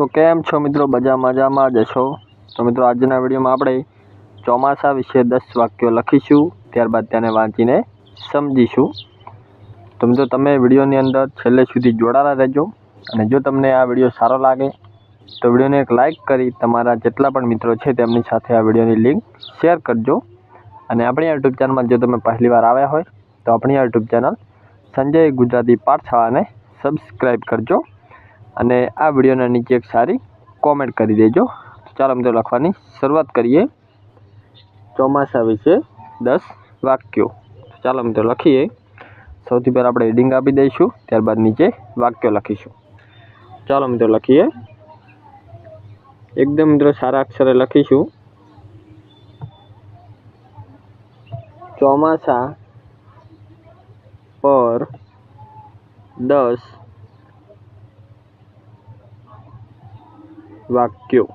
તો કેમ છો મિત્રો? બધા મજામાં જ છો? તો મિત્રો, આજના વિડીયોમાં આપણે ચોમાસા વિશે દસ વાક્યો લખીશું, ત્યારબાદ તેને વાંચીને સમજીશું. તો મિત્રો, તમે વિડીયોની અંદર છેલ્લે સુધી જોડાયેલા રહેજો. અને જો તમને આ વીડિયો સારો લાગે, તો વિડીયોને એક લાઇક કરી તમારા જેટલા પણ મિત્રો છે તેમની સાથે આ વિડીયોની લિંક શેર કરજો. અને આપણી યુટ્યુબ ચેનલમાં જો તમે પહેલી વાર આવ્યા હોય, તો આપણી યુટ્યુબ ચેનલ સંજય ગુજરાતી પાઠશાળાને સબસ્ક્રાઈબ કરજો. અને આ વિડીયોના નીચે એક સારી કોમેન્ટ કરી દેજો. ચાલો મિત્રો લખવાની શરૂઆત કરીએ. ચોમાસા વિશે દસ વાક્યો. ચાલો મિત્રો લખીએ. સૌથી પહેલાં આપણે હેડિંગ આપી દઈશું, ત્યારબાદ નીચે વાક્યો લખીશું. ચાલો મિત્રો લખીએ. એકદમ મિત્રો સારા અક્ષરે લખીશું. ચોમાસા પર દસ વાક્યો.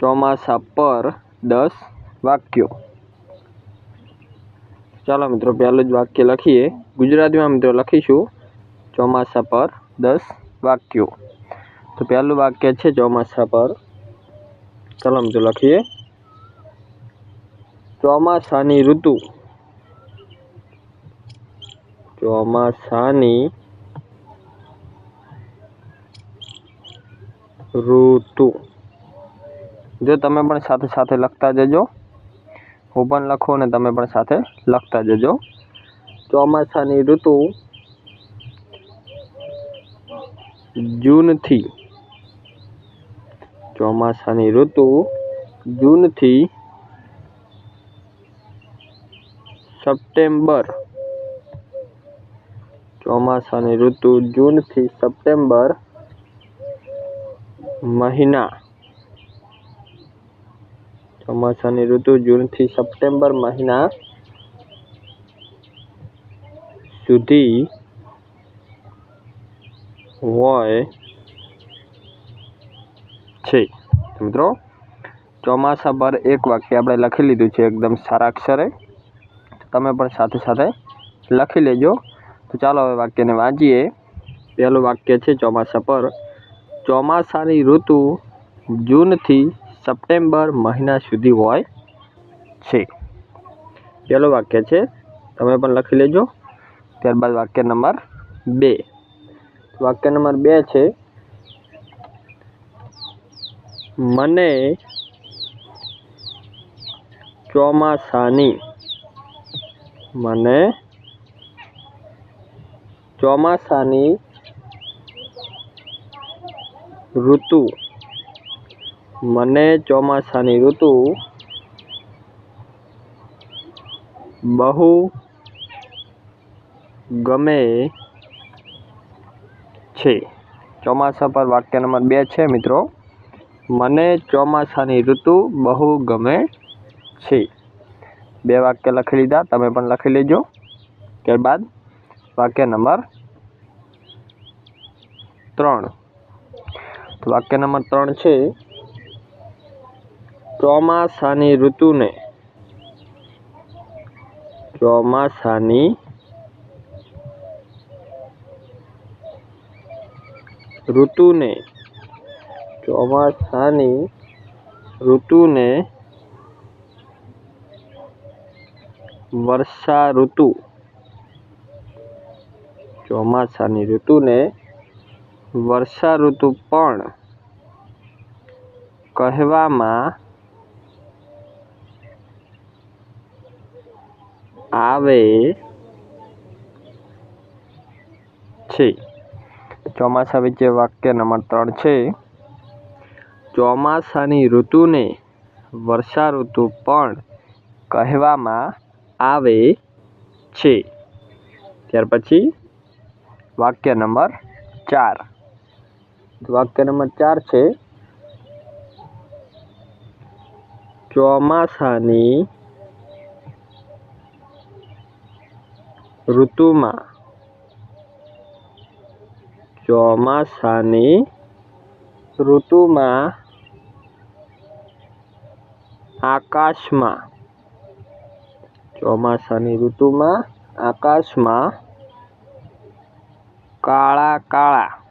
ચોમાસા પર દસ વાક્યો. ચાલો મિત્રો, પહેલું જ વાક્ય લખીએ. ગુજરાતીમાં મિત્રો લખીશું, ચોમાસા પર દસ વાક્યો. તો પહેલું વાક્ય છે ચોમાસા પર. ચાલો મિત્રો લખીએ. ચોમાસાની ઋતુ. ચોમાસાની ઋતુ જો તમે પણ સાથે સાથે લખતા જજો. હું પણ લખું અને તમે પણ સાથે લખતા જજો. ચોમાસાની ઋતુ જૂનથી ચોમાસાની ઋતુ જૂનથી સપ્ટેમ્બર. ચોમાસાની ઋતુ જૂનથી સપ્ટેમ્બર મહિના. ચોમાસાની ઋતુ જૂનથી સપ્ટેમ્બર મહિના સુધી હોય છે. મિત્રો ચોમાસા પર એક વાક્ય આપણે લખી લીધું છે એકદમ સારા અક્ષરે. તમે પણ સાથે સાથે લખી લેજો. તો ચાલો હવે વાક્યને વાંચીએ. પહેલું વાક્ય છે ચોમાસા પર ચોમાસાની ઋતુ જૂનથી સપ્ટેમ્બર મહિના સુધી હોય છે. પહેલું વાક્ય છે, તમે પણ લખી લેજો. ત્યારબાદ વાક્ય નંબર બે. વાક્ય નંબર બે છે, મને ચોમાસાની મને ચોમાસાની ઋતુ. મને ચોમાસાની ઋતુ બહુ ગમે છે. ચોમાસા પર વાક્ય નંબર બે છે, મિત્રો. મને ચોમાસાની ઋતુ બહુ ગમે છે. બે વાક્ય લખી લીધા, તમે પણ લખી લેજો. ત્યારબાદ વાક્ય નંબર ત્રણ. વાક્ય નંબર ત્રણ છે ચોમાસાની ઋતુને ચોમાસાની ઋતુને ચોમાસાની ઋતુને વર્ષા ઋતુ ચોમાસાની ઋતુને વર્ષા ઋતુ પણ કહેવામાં આવે છે. ચોમાસા વિશે વાક્ય નંબર ત્રણ છે. ચોમાસાની ઋતુને વર્ષા ઋતુ પણ કહેવામાં આવે છે. ત્યાર પછી વાક્ય નંબર ચાર. વાક્ય નંબર ચાર છે ચોમાસાની ઋતુમાં ચોમાસાની ઋતુમાં આકાશમાં ચોમાસાની ઋતુમાં આકાશમાં કાળા કાળા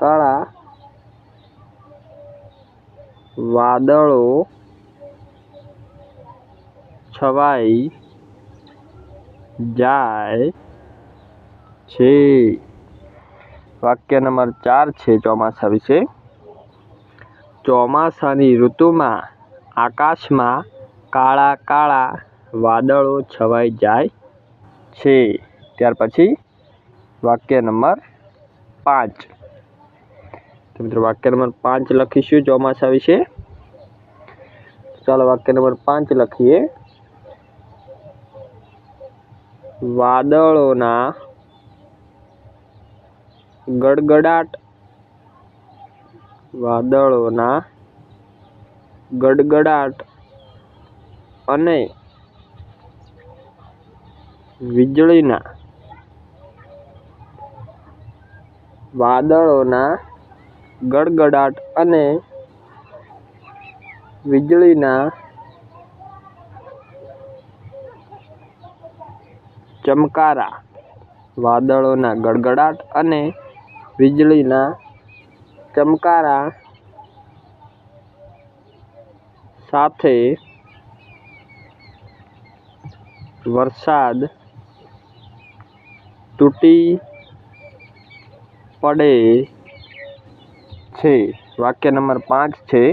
કાળા વાદળો છવાઈ જાય છે. વાક્ય નંબર ચાર છે ચોમાસા વિશે. ચોમાસાની ઋતુમાં આકાશમાં કાળા કાળા વાદળો છવાઈ જાય છે. ત્યાર પછી વાક્ય નંબર પાંચ. તો મિત્રો વાક્ય નંબર પાંચ લખીશું, ચોમાસા વિશે. ચાલો વાક્ય નંબર પાંચ લખીએ. વાદળોના ગડગડાટ વાદળોના ગડગડાટ અને વીજળીના વાદળોના ગડગડાટ અને વીજળીના ચમકારા વાદળોના ગડગડાટ અને વીજળીના ચમકારા સાથે વરસાદ તૂટી પડે છે. વાક્ય નંબર પાંચ છે.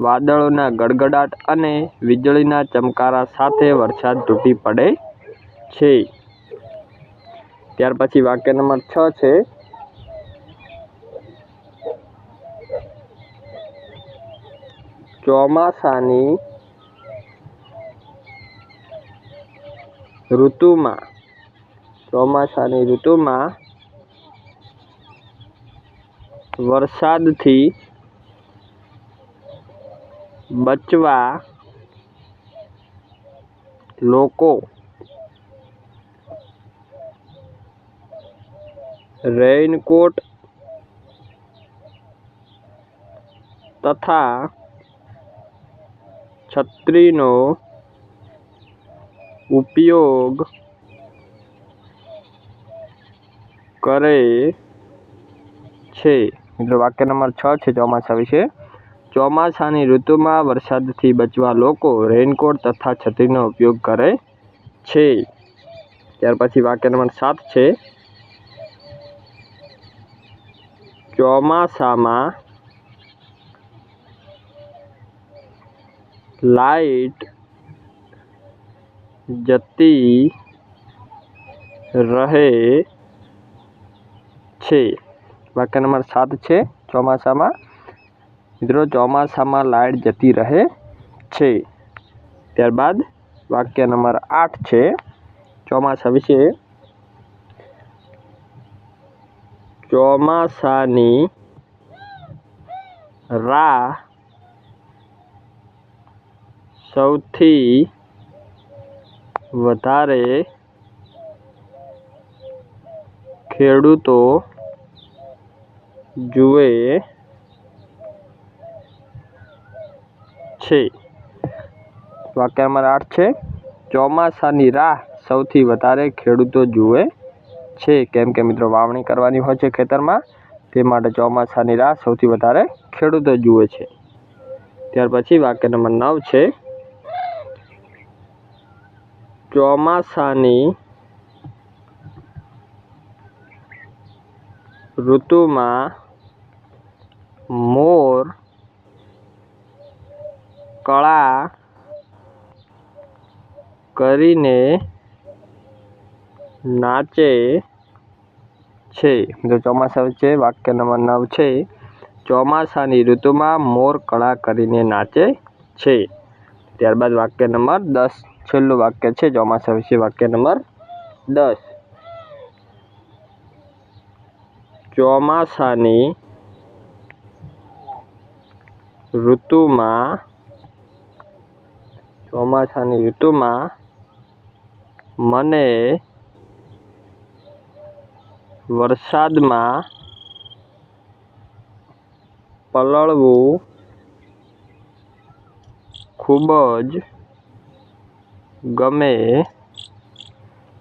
વાદળોના ગડગડાટ અને વીજળીના ચમકારા સાથે વરસાદ તૂટી પડે છે. ત્યાર પછી વાક્ય નંબર છ છે. ચોમાસાની ઋતુમાં ચોમાસાની ઋતુમાં વરસાદથી બચવા લોકો રેઇનકોટ તથા છત્રીનો ઉપયોગ કરે છે. મિત્રો, વાક્ય નંબર છ છે ચોમાસા વિશે. ચોમાસાની ઋતુમાં વરસાદથી બચવા લોકો રેઇનકોટ તથા છત્રીનો ઉપયોગ કરે છે. ત્યાર પછી વાક્ય નંબર સાત છે. ચોમાસામાં લાઈટ જતી રહે છે. વાક્ય નંબર સાત છે, ચોમાસામાં. મિત્રો, ચોમાસામાં લાઇટ જતી રહે છે. ત્યારબાદ વાક્ય નંબર આઠ છે, ચોમાસા વિશે. ચોમાસાની રાહ સૌથી વધારે ખેડૂતો જુએ છે. વાક્ય નંબર આઠ છે, ચોમાસાની રાહ સૌથી વધારે ખેડૂતો જુએ છે. કેમ કે મિત્રો, વાવણી કરવાની હોય છે ખેતરમાં, તે માટે ચોમાસાની રાહ સૌથી વધારે ખેડૂતો જુએ છે. ત્યાર પછી વાક્ય નંબર નવ છે, ચોમાસાની ઋતુમાં મોર, કળા કરીને નાચે છે. જો ચોમાસા છે, વાક્ય નંબર નવ છે. ચોમાસાની ઋતુમાં મોર, કળા કરીને નાચે છે. ત્યારબાદ વાક્ય નંબર દસ, છેલ્લું વાક્ય છે, ચોમાસા વિશે વાક્ય નંબર દસ. ચોમાસાની ઋતુમાં, ચોમાસાની ઋતુમાં મને વરસાદમાં પલળવું ખૂબ જ ગમે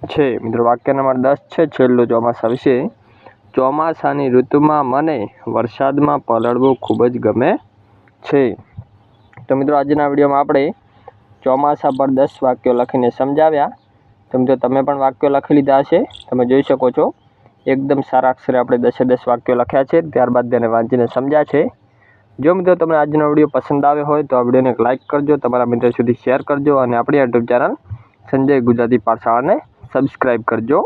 છે. મિત્રો, વાક્ય નંબર દસ છે છેલ્લું ચોમાસા વિશે. ચોમાસાની ઋતુમાં મને વરસાદમાં પલળવું ખૂબ જ ગમે છે. તો મિત્રો, આજના વિડીયોમાં આપણે ચોમાસા પર દસ વાક્યો લખીને સમજાવ્યા. તો મિત્રો, તમે પણ વાક્યો લખી લીધા હશે. તમે જોઈ શકો છો, એકદમ સારા અક્ષરે આપણે દસે દસ વાક્યો લખ્યા છે. ત્યારબાદ તેને વાંચીને સમજ્યા છે. જો મિત્રો, તમને આજનો વીડિયો પસંદ આવ્યો હોય, તો આ વિડીયોને એક લાઇક કરજો, તમારા મિત્રો સુધી શેર કરજો, અને આપણી યુટ્યુબ ચેનલ સંજય ગુજરાતી પાઠશાળાને સબસ્ક્રાઈબ કરજો.